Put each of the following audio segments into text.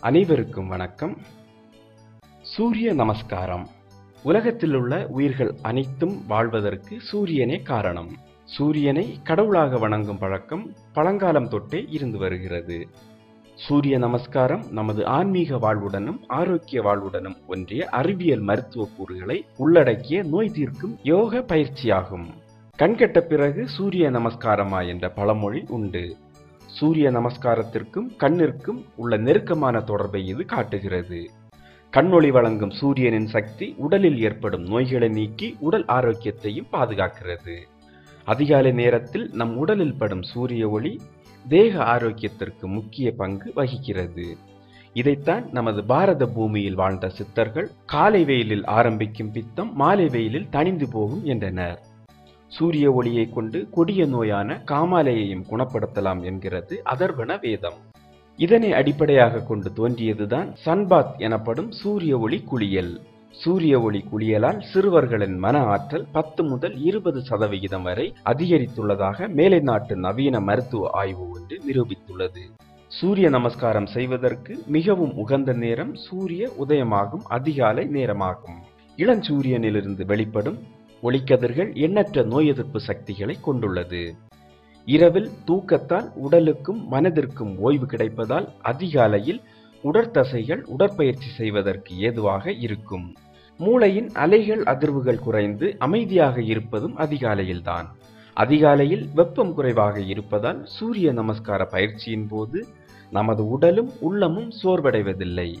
அனைவருக்கும் வணக்கம். சூரிய நமஸ்காரம். உலகத்தில் உள்ள உயிர்கள் அனைத்தும் வாழ்வதற்கு சூரியனே காரணம். சூரியனை கடவுளாக வணங்கும் பழக்கம் பழங்காலம் தொட்டே இருந்து வருகிறது. சூரிய நமஸ்காரம் நமது ஆன்மீக வாழ்வுடனும் ஆரோக்கிய வாழ்வுடனும் ஒன்றிய அறிவியல் மருத்துவ கூறுகளை உள்ளடக்கிய நோய் தீர்க்கும் யோக பயிற்சியாகும். கண்கட்ட பிறகு சூரிய நமஸ்காரமா என்ற பழமொழி உண்டு. சூரிய நமஸ்காரத்திற்கும் கண்ணிற்கும் உள்ள நெருக்கமான தொடர்பை இது காட்டுகிறது. கண்ணொளி வழங்கும் சூரியனின் சக்தி உடலில் ஏற்படும் நோய்களை நீக்கி உடல் ஆரோக்கியத்தையும் பாதுகாக்கிறது. அதிகாலை நேரத்தில் நம் உடலில் படும் சூரிய ஒளி தேக ஆரோக்கியத்திற்கு முக்கிய பங்கு வகிக்கிறது. இதைத்தான் நமது பாரத பூமியில் வாழ்ந்த சித்தர்கள் காலை வெயிலில் ஆரம்பிக்கும் பித்தம் மாலை வெயிலில் தணிந்து போகும் என்றனர். சூரிய ஒளியை கொண்டு கொடிய நோயான காமாலையையும் குணப்படுத்தலாம் என்கிறது அதர்வன வேதம். இதனை அடிப்படையாக கொண்டு தோன்றியதுதான் சன்பாத் எனப்படும் சூரிய ஒளி குளியல். சூரிய ஒளி குளியலால் சிறுவர்களின் மன ஆற்றல் பத்து முதல் இருபது சதவிகிதம் வரை அதிகரித்துள்ளதாக மேலை நாட்டு நவீன மருத்துவ ஆய்வு ஒன்று நிரூபித்துள்ளது. சூரிய நமஸ்காரம் செய்வதற்கு மிகவும் உகந்த நேரம் சூரிய உதயமாகும் அதிகாலை நேரமாகும். இளஞ்சூரியனிலிருந்து வெளிப்படும் ஒளிக்கதிர்கள் எண்ணற்ற நோய் எதிர்ப்பு சக்திகளை கொண்டுள்ளது. இரவில் தூக்கத்தால் உடலுக்கும் மனதிற்கும் ஓய்வு கிடைப்பதால் அதிகாலையில் உடற்தசைகள் உடற்பயிற்சி செய்வதற்கு ஏதுவாக இருக்கும். மூளையின் அலைகள் அதிர்வுகள் குறைந்து அமைதியாக இருப்பதும் அதிகாலையில்தான். அதிகாலையில் வெப்பம் குறைவாக இருப்பதால் சூரிய நமஸ்கார பயிற்சியின் போது நமது உடலும் உள்ளமும் சோர்வடைவதில்லை.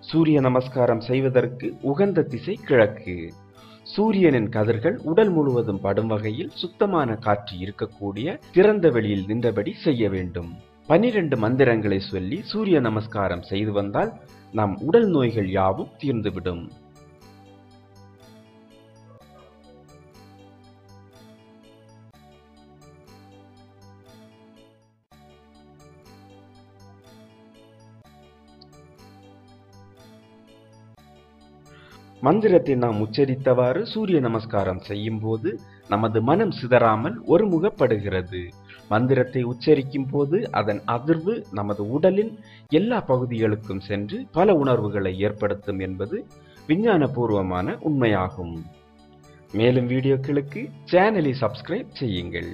சூரிய நமஸ்காரம் செய்வதற்கு உகந்த திசை கிழக்கு. சூரியனின் கதிர்கள் உடல் முழுவதும் படும் வகையில் சுத்தமான காற்று இருக்கக்கூடிய திறந்த வெளியில் நின்றபடி செய்ய வேண்டும். பனிரெண்டு மந்திரங்களை சொல்லி சூரிய நமஸ்காரம் செய்து வந்தால் நம் உடல் நோய்கள் யாவும் தீர்ந்துவிடும். மந்திரத்தை நாம் உச்சரித்தவாறு சூரிய நமஸ்காரம் செய்யும் போது நமது மனம் சிதறாமல் ஒருமுகப்படுகிறது. மந்திரத்தை உச்சரிக்கும் போது அதன் அதிர்வு நமது உடலின் எல்லா பகுதிகளுக்கும் சென்று பல உணர்வுகளை ஏற்படுத்தும் என்பது விஞ்ஞானபூர்வமான உண்மையாகும். மேலும் வீடியோக்களுக்கு சேனலை சப்ஸ்கிரைப் செய்யுங்கள்.